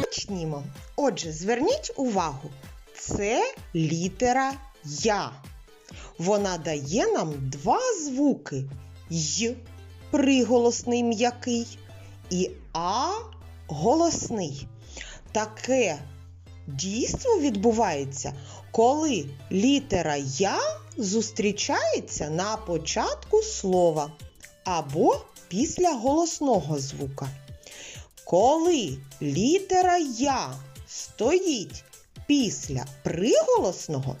Почнімо. Отже, зверніть увагу, це літера Я. Вона дає нам два звуки Й приголосний м'який і А голосний. Таке дійство відбувається, коли літера Я зустрічається на початку слова або після голосного звука. Коли літера Я стоїть після приголосного,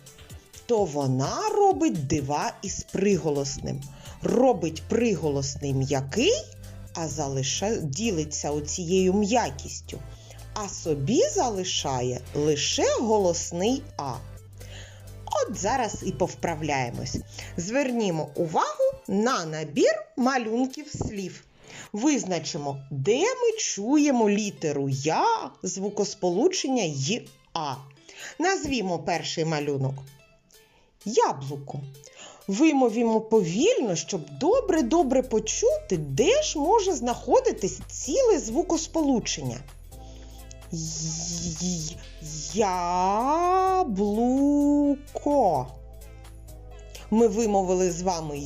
то вона робить дива із приголосним. Робить приголосний м'який, а залиша... ділиться оцією м'якістю, а собі залишає лише голосний А. От зараз і повправляємось. Звернімо увагу на набір малюнків слів. Визначимо, де ми чуємо літеру Я, звукосполучення й. Назвімо перший малюнок. Яблуко. Вимовімо повільно, щоб добре-добре почути, де ж може знаходитись ціле звукосполучення. Яблуко. Ми вимовили з вами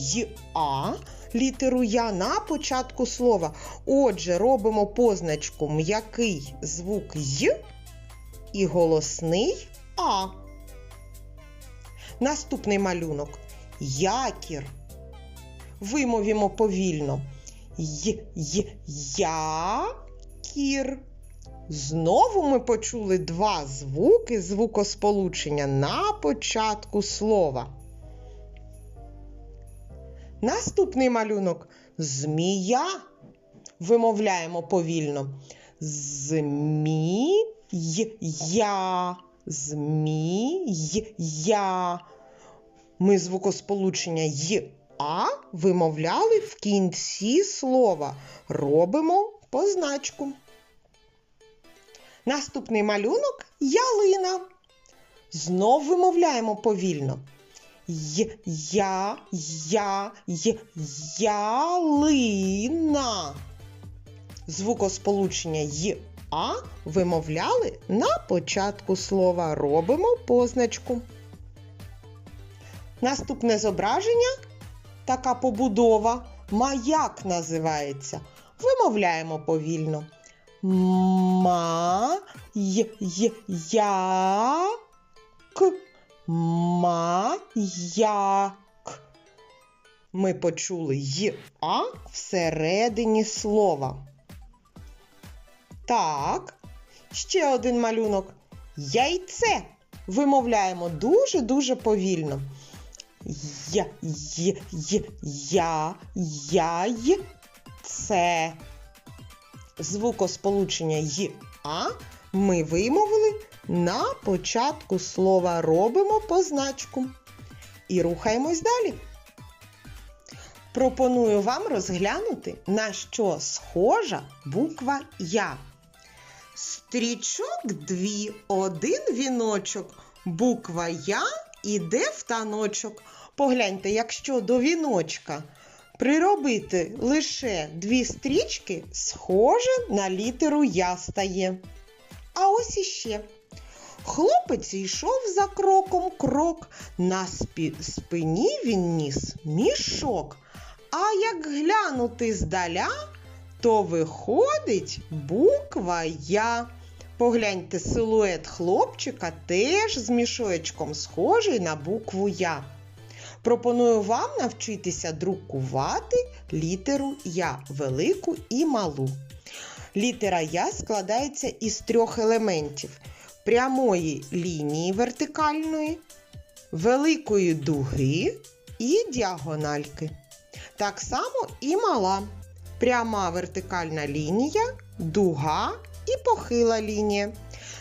А, літеру Я на початку слова. Отже, робимо позначку м'який звук Й і голосний А. Наступний малюнок якір. Вимовімо повільно. Й, й, якір. Знову ми почули два звуки звукосполучення на початку слова. Наступний малюнок змія. Вимовляємо повільно. Змія. Змія. Ми звукосполучення й а вимовляли в кінці слова. Робимо позначку. Наступний малюнок ялина. Знов вимовляємо повільно. Й, я, я, й, ялина. Звукосполучення й а вимовляли на початку слова. Робимо позначку. Наступне зображення така побудова. Маяк називається. Вимовляємо повільно. Ма й й я к маяк. Ми почули й всередині слова. Так, ще один малюнок. Яйце. Вимовляємо дуже-дуже повільно. Я, й, й, я, яй, це. Звукосполучення й ми вимовили на початку слова. Робимо позначку. І рухаємось далі. Пропоную вам розглянути, на що схожа буква Я. Стрічок дві, один віночок. Буква Я іде в таночок. Погляньте, якщо до віночка приробити лише дві стрічки, схоже на літеру Я стає. А ось іще. Хлопець йшов за кроком крок, на спі... спині він ніс мішок. А як глянути здаля, то виходить буква Я. Погляньте, силует хлопчика теж з мішочком схожий на букву Я. Пропоную вам навчитися друкувати літеру Я велику і малу. Літера Я складається із трьох елементів: прямої лінії вертикальної, великої дуги і діагональки. Так само і мала. Пряма вертикальна лінія, дуга і похила лінія.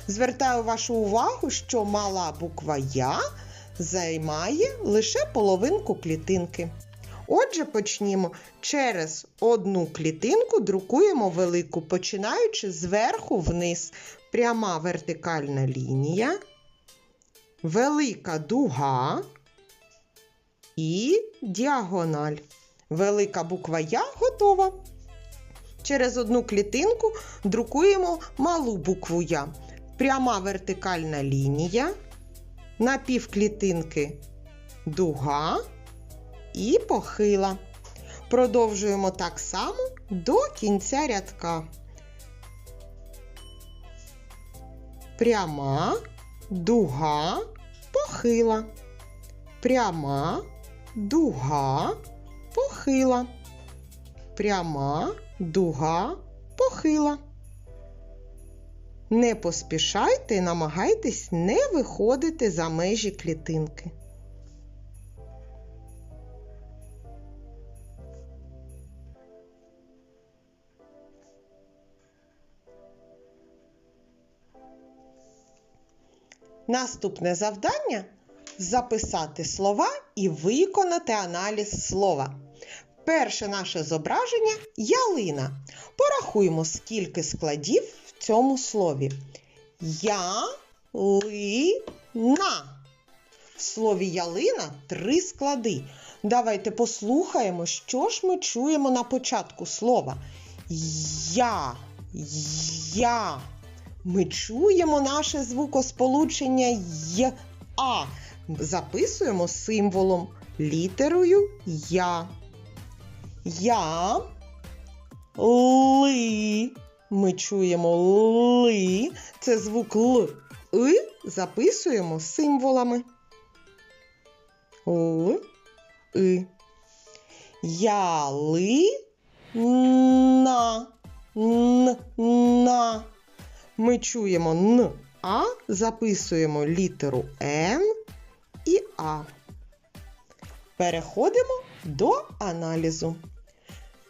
Звертаю вашу увагу, що мала буква Я займає лише половинку клітинки. Отже, почнімо. Через одну клітинку друкуємо велику, починаючи зверху вниз. Пряма вертикальна лінія, велика дуга і діагональ. Велика буква Я готова. Через одну клітинку друкуємо малу букву Я. Пряма вертикальна лінія, на півклітинки дуга і похила. Продовжуємо так само до кінця рядка. Пряма, дуга, похила. Пряма, дуга, похила. Пряма, дуга, похила. Не поспішайте намагайтесь не виходити за межі клітинки. Наступне завдання записати слова і виконати аналіз слова. Перше наше зображення ялина. Порахуємо, скільки складів в цьому слові. Я-ли-на. В слові ялина три склади. Давайте послухаємо, що ж ми чуємо на початку слова. Я, я. Ми чуємо наше звукосполучення й а. Записуємо символом літерою Я. Я. Ли. Ми чуємо ли. Це звук Л. И записуємо символами. Л. И. Яли. На. Н. На. Ми чуємо Н, А, записуємо літеру Н і А. Переходимо до аналізу.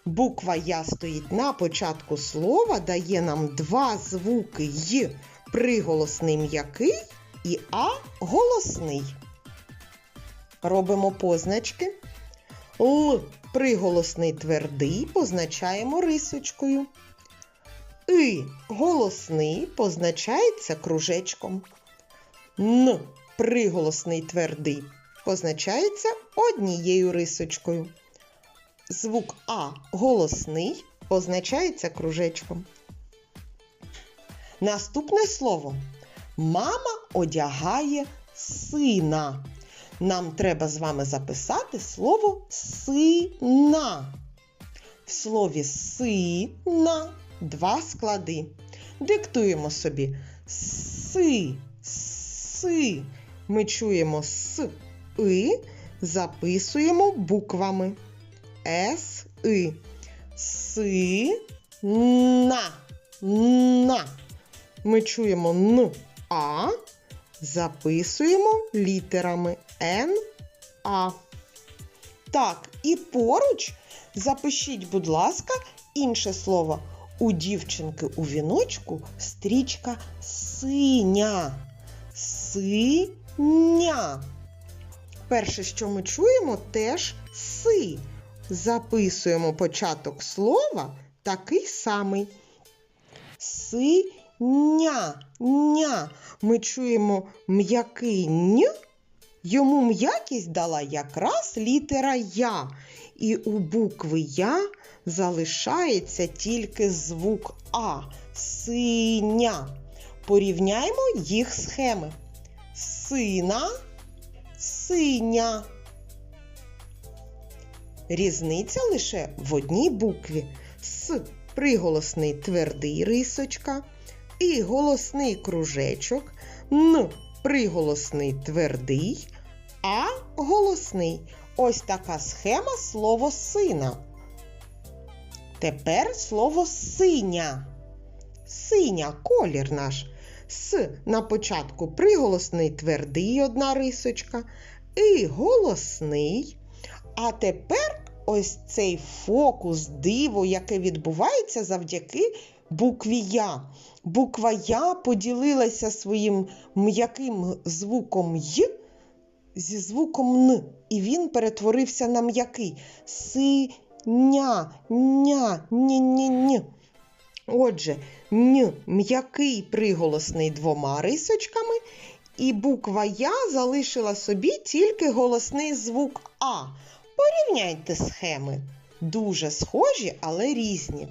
Буква Я стоїть на початку слова, дає нам два звуки Й приголосний м'який і А голосний. Робимо позначки. Л приголосний твердий позначаємо рисочкою. И голосний позначається кружечком. Н приголосний твердий позначається однією рисочкою. Звук А голосний позначається кружечком. Наступне слово. Мама одягає сина. Нам треба з вами записати слово сина. В слові сина два склади. Диктуємо собі си, си. Ми чуємо с, и, записуємо буквами С, И. Си, на, на. Ми чуємо Н, А, записуємо літерами Н, А. Так, і поруч запишіть, будь ласка, інше слово. У дівчинки у віночку стрічка синя. Синя. Перше, що ми чуємо, теж си. Записуємо початок слова такий самий. Синя. Ня. Ми чуємо м'який н. Йому м'якість дала якраз літера Я. І у букви Я залишається тільки звук А. Синя. Порівняймо їх схеми. Сина, синя. Різниця лише в одній букві. С приголосний твердий рисочка, і голосний кружечок, Н приголосний твердий, А голосний. Ось така схема слово сина. Тепер слово синя. Синя колір наш. С на початку приголосний твердий одна рисочка, і голосний. А тепер ось цей фокус, диво, яке відбувається завдяки букві Я. Буква Я поділилася своїм м'яким звуком Й зі звуком Н. І він перетворився на м'який. Си-ня, ня, ні-ні-ні. Отже, н м'який приголосний двома рисочками, і буква Я залишила собі тільки голосний звук А. Порівняйте схеми. Дуже схожі, але різні.